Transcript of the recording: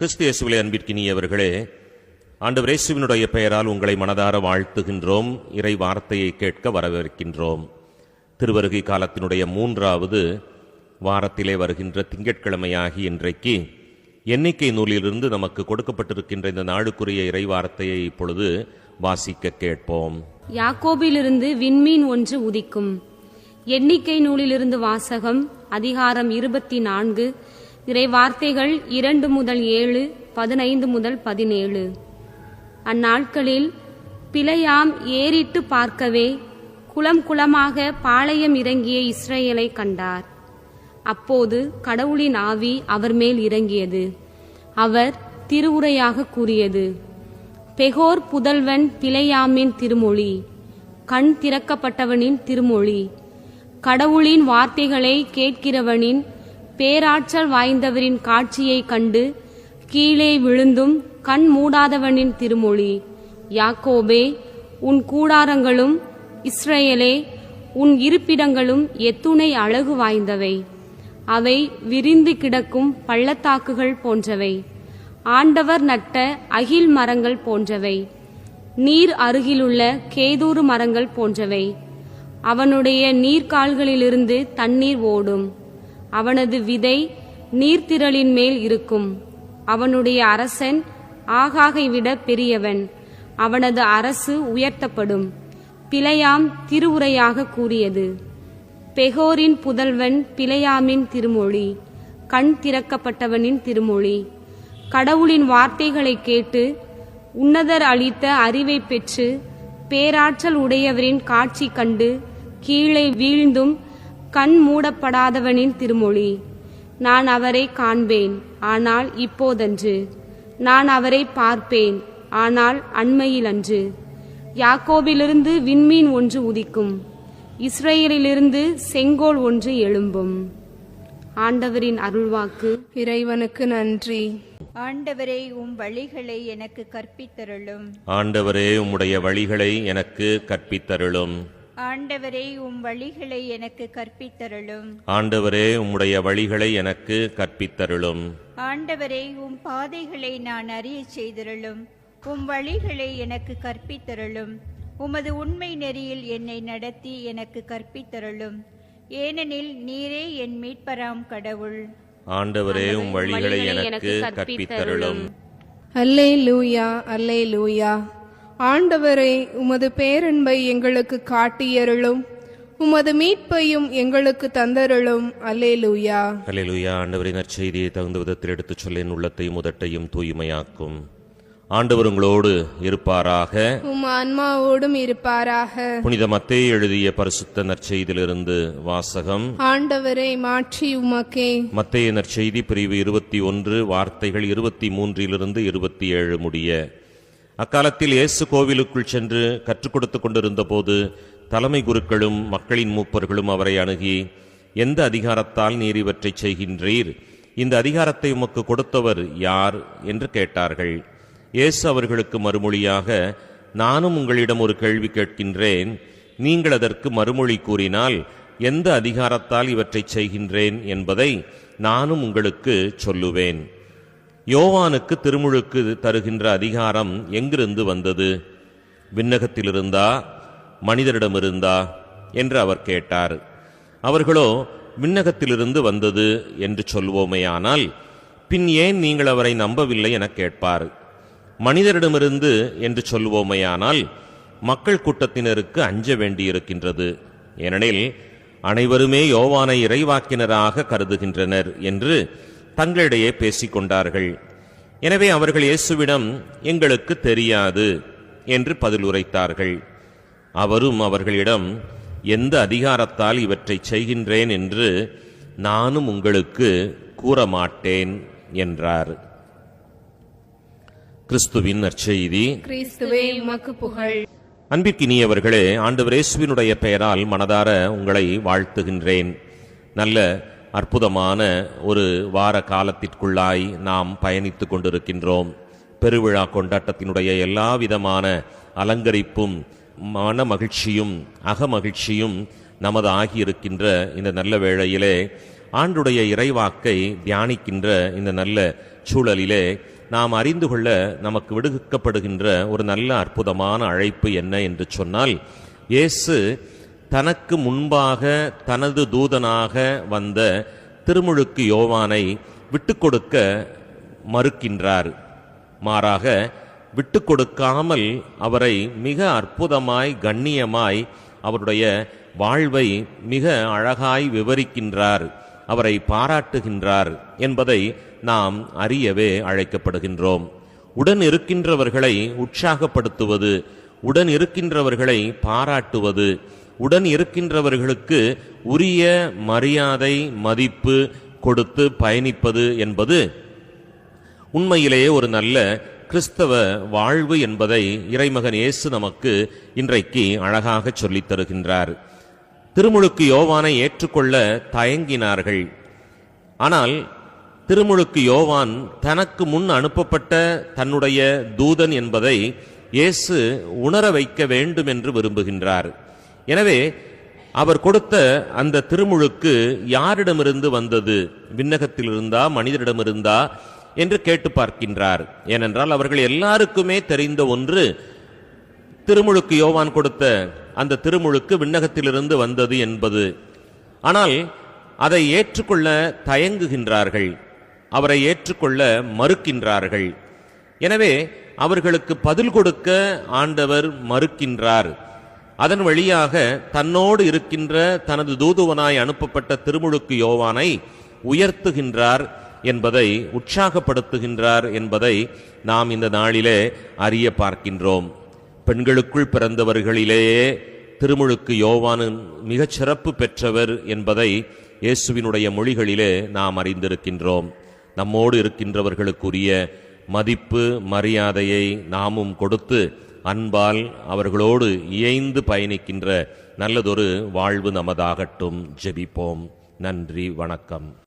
கிறிஸ்து அன்பிற்கினியவர்களே ஆண்டவர் இயேசுவினுடைய பெயரால் உங்களை மனதார வாழ்த்துகின்றோம் இறை வார்த்தையை கேட்க வரவேற்கின்றோம். திருவருகை காலத்தினுடைய மூன்றாவது வாரத்திலே வருகின்ற திங்கட்கிழமையாகி இன்றைக்கு எண்ணிக்கை நூலிலிருந்து நமக்கு கொடுக்கப்பட்டிருக்கின்ற இந்த நாளுக்குரிய இறை வார்த்தையை இப்பொழுது வாசிக்க கேட்போம். யாக்கோபிலிருந்து விண்மீன் ஒன்று உதிக்கும். எண்ணிக்கை நூலிலிருந்து வாசகம் அதிகாரம் இருபத்தி நான்கு இறை வார்த்தைகள் இரண்டு முதல் ஏழு பதினைந்து முதல் பதினேழு. அந்நாட்களில் பிழையாம் ஏறிட்டு பார்க்கவே குளம் குளமாக பாளையம் இறங்கிய இஸ்ரேலை கண்டார். அப்போது கடவுளின் ஆவி அவர் மேல் இறங்கியது. அவர் திருவுரையாக கூறியது பெகோர் புதல்வன் பிழையாமின் திருமொழி கண் திறக்கப்பட்டவனின் திருமொழி கடவுளின் வார்த்தைகளை கேட்கிறவனின் பேராற்றல் வாய்ந்தவரின் காட்சியைக் கண்டு கீழே விழுந்தும் கண் மூடாதவனின் திருமொழி யாக்கோபே உன் கூடாரங்களும் இஸ்ரேலே உன் இருப்பிடங்களும் எத்துணை அழகு வாய்ந்தவை. அவை விரிந்து கிடக்கும் பள்ளத்தாக்குகள் போன்றவை. ஆண்டவர் நட்ட அகில் மரங்கள் போன்றவை. நீர் அருகிலுள்ள கேதூறு மரங்கள் போன்றவை. அவனுடைய நீர்கால்களிலிருந்து தண்ணீர் ஓடும். அவனது விதை நீர்த்திரளின் மேல் இருக்கும். அவனுடைய அரசன் ஆகாகை விட பெரியவன். அவனது அரசு உயர்த்தப்படும். பிழையாம் திருவுரையாக கூறியது. பெகோரின் புதல்வன் பிழையாமின் திருமொழி. கண் திறக்கப்பட்டவனின் திருமொழி. கடவுளின் வார்த்தைகளை கேட்டு உன்னதர் அளித்த அறிவை பெற்று பேராற்றல் உடையவரின் காட்சி கண்டு கீழே வீழ்ந்தும் கண் மூடப்படாதவனின் திருமொழி. நான் அவரை காண்பேன் ஆனால் இப்போதன்று. நான் அவரை பார்ப்பேன் ஆனால் அண்மையில் அன்று யாக்கோபிலிருந்து விண்மீன் ஒன்று உதிக்கும். இஸ்ரேலிலிருந்து செங்கோல் ஒன்று எழும்பும். ஆண்டவரின் அருள்வாக்கு. இறைவனுக்கு நன்றி. ஆண்டவரே உம் வழிகளை எனக்கு கற்பித்தருளும். ஆண்டவரே உம்முடைய வழிகளை எனக்கு கற்பித்தருளும். ஆண்டவரே உம் வழிகளை எனக்கு கற்பித்தருளும். ஆண்டவரே உம்முடைய வழிகளை எனக்கு கற்பித்தருளும். ஆண்டவரே உம் பாதைகளை நான் அறியச் செய்தருளும். உம் வழிகளை எனக்கு கற்பித்தருளும். உமது உண்மை நெறியில் என்னை நடத்தி எனக்கு கற்பித்தருளும். ஏனெனில் நீரே என் மீட்பராம் கடவுள். ஆண்டவரே உம் வழிகளை எனக்கு கற்பித்தருளும். அல்லே லூயா அல்லே லூயா ஆண்டவரே உமது பேரன்பை எங்களுக்கு காட்டியருளும். உமது மீட்பையும் எங்களுக்கு தந்தருளும். அல்லே லூயா அல்லேலூயா. ஆண்டவரின் நற்செய்தியை தகுந்த விதத்தில் எடுத்துச் சொல்ல என் உள்ளத்தையும் உதட்டையும் தூய்மையாக்கும். ஆண்டவர் உங்களோடு இருப்பாராக. உம் ஆன்மாவோடும் இருப்பாராக. புனித மத்தேயு எழுதிய பரிசுத்த நற்செய்தியிலிருந்து வாசகம். ஆண்டவரை மாற்றி உமக்கே. மத்தேய நற்செய்தி பிரிவு இருபத்தி ஒன்று வார்த்தைகள் இருபத்தி மூன்றிலிருந்து இருபத்தி ஏழு முடிய. அக்காலத்தில் இயேசு கோவிலுக்குள் சென்று கற்றுக் கொடுத்து கொண்டிருந்த போது தலைமை குருக்களும் மக்களின் மூப்பர்களும் அவரை அணுகி எந்த அதிகாரத்தால் நீர் இவற்றைச் செய்கின்றீர்? இந்த அதிகாரத்தை உமக்கு கொடுத்தவர் யார்? என்று கேட்டார்கள். இயேசு அவர்களுக்கு மறுமொழியாக நானும் உங்களிடம் ஒரு கேள்வி கேட்கின்றேன். நீங்கள் அதற்கு மறுமொழி கூறினால் எந்த அதிகாரத்தால் இவற்றைச் செய்கின்றேன் என்பதை நானும் உங்களுக்கு சொல்லுவேன். யோவானுக்கு திருமுழுக்கு தருகின்ற அதிகாரம் எங்கிருந்து வந்தது? விண்ணகத்திலிருந்தா? மனிதரிடமிருந்தா? என்று அவர் கேட்டார். அவர்களோ விண்ணகத்திலிருந்து வந்தது என்று சொல்வோமேயானால் பின் ஏன் நீங்கள் அவரை நம்பவில்லை எனக் கேட்பார். மனிதரிடமிருந்து என்று சொல்வோமேயானால் மக்கள் கூட்டத்தினருக்கு அஞ்ச வேண்டியிருக்கின்றது. ஏனெனில் அனைவருமே யோவானை இறைவாக்கினராக கருதுகின்றனர் என்று தங்களிடையே பேசிக் கொண்டார்கள் எனவே அவர்கள் இயேசுவிடம் எங்களுக்கு தெரியாது என்று பதில் உரைத்தார்கள் அவரும் அவர்களிடம் எந்த அதிகாரத்தால் இவற்றைச் செய்கின்றேன் என்று நானும் உங்களுக்கு கூற மாட்டேன் என்றார். கிறிஸ்துவின் நற்செய்தி. அன்பிற்கினியவர்களே ஆண்டவர் இயேசுவினுடைய பெயரால் மனதார உங்களை வாழ்த்துகின்றேன். நல்ல அற்புதமான ஒரு வார காலத்திற்குள்ளாய் நாம் பயணித்து கொண்டிருக்கின்றோம். பெருவிழா கொண்டாட்டத்தினுடைய எல்லா விதமான அலங்கரிப்பும் மன மகிழ்ச்சியும் அகமகிழ்ச்சியும் நமது ஆகியிருக்கின்ற இந்த நல்ல வேளையிலே ஆண்டுடைய இறைவாக்கை தியானிக்கின்ற இந்த நல்ல சூழலிலே நாம் அறிந்து கொள்ள நமக்கு விடுவிக்கப்படுகின்ற ஒரு நல்ல அற்புதமான அழைப்பு என்ன என்று சொன்னால் இயேசு தனக்கு முன்பாக தனது தூதனாக வந்த திருமுழுக்கு யோவானை விட்டு கொடுக்க மறுக்கின்றார். மாறாக விட்டு கொடுக்காமல் அவரை மிக அற்புதமாய் கண்ணியமாய் அவருடைய வாழ்வை மிக அழகாய் விவரிக்கின்றார் அவரை பாராட்டுகின்றார் என்பதை நாம் அறியவே அழைக்கப்படுகின்றோம். உடன் இருக்கின்றவர்களை உற்சாகப்படுத்துவது உடன் இருக்கின்றவர்களை பாராட்டுவது உடன் இருக்கின்றவர்களுக்கு உரிய மரியாதை மதிப்பு கொடுத்து பயணிப்பது என்பது உண்மையிலேயே ஒரு நல்ல கிறிஸ்தவ வாழ்வு என்பதை இறைமகன் இயேசு நமக்கு இன்றைக்கு அழகாக சொல்லித் தருகின்றார். திருமுழுக்கு யோவானை ஏற்றுக்கொள்ள தயங்கினார்கள். ஆனால் திருமுழுக்கு யோவான் தனக்கு முன் அனுப்பப்பட்ட தன்னுடைய தூதன் என்பதை இயேசு உணர வைக்க வேண்டும் என்று விரும்புகின்றார். எனவே அவர் கொடுத்த அந்த திருமுழுக்கு யாரிடமிருந்து வந்தது? விண்ணகத்தில் இருந்தா மனிதரிடமிருந்தா? என்று கேட்டு பார்க்கின்றார். ஏனென்றால் அவர்கள் எல்லாருக்குமே தெரிந்த ஒன்று திருமுழுக்கு யோவான் கொடுத்த அந்த திருமுழுக்கு விண்ணகத்திலிருந்து வந்தது என்பது. ஆனால் அதை ஏற்றுக்கொள்ள தயங்குகின்றார்கள். அவரை ஏற்றுக்கொள்ள மறுக்கின்றார்கள். எனவே அவர்களுக்கு பதில் கொடுக்க ஆண்டவர் மறுக்கின்றார். அதன் வழியாக தன்னோடு இருக்கின்ற தனது தூதுவனாய் அனுப்பப்பட்ட திருமுழுக்கு யோவானை உயர்த்துகின்றார் என்பதை உற்சாகப்படுத்துகின்றார் என்பதை நாம் இந்த நாளிலே அறிய பார்க்கின்றோம். பெண்களுக்குள் பிறந்தவர்களிலேயே திருமுழுக்கு யோவானின் மிகச் சிறப்பு பெற்றவர் என்பதை இயேசுவினுடைய மொழிகளிலே நாம் அறிந்திருக்கின்றோம். நம்மோடு இருக்கின்றவர்களுக்குரிய மதிப்பு மரியாதையை நாமும் கொடுத்து அன்பால் அவர்களோடு இயைந்து பயணிக்கின்ற நல்லதொரு வாழ்வு நமதாகட்டும். ஜெபிப்போம். நன்றி வணக்கம்.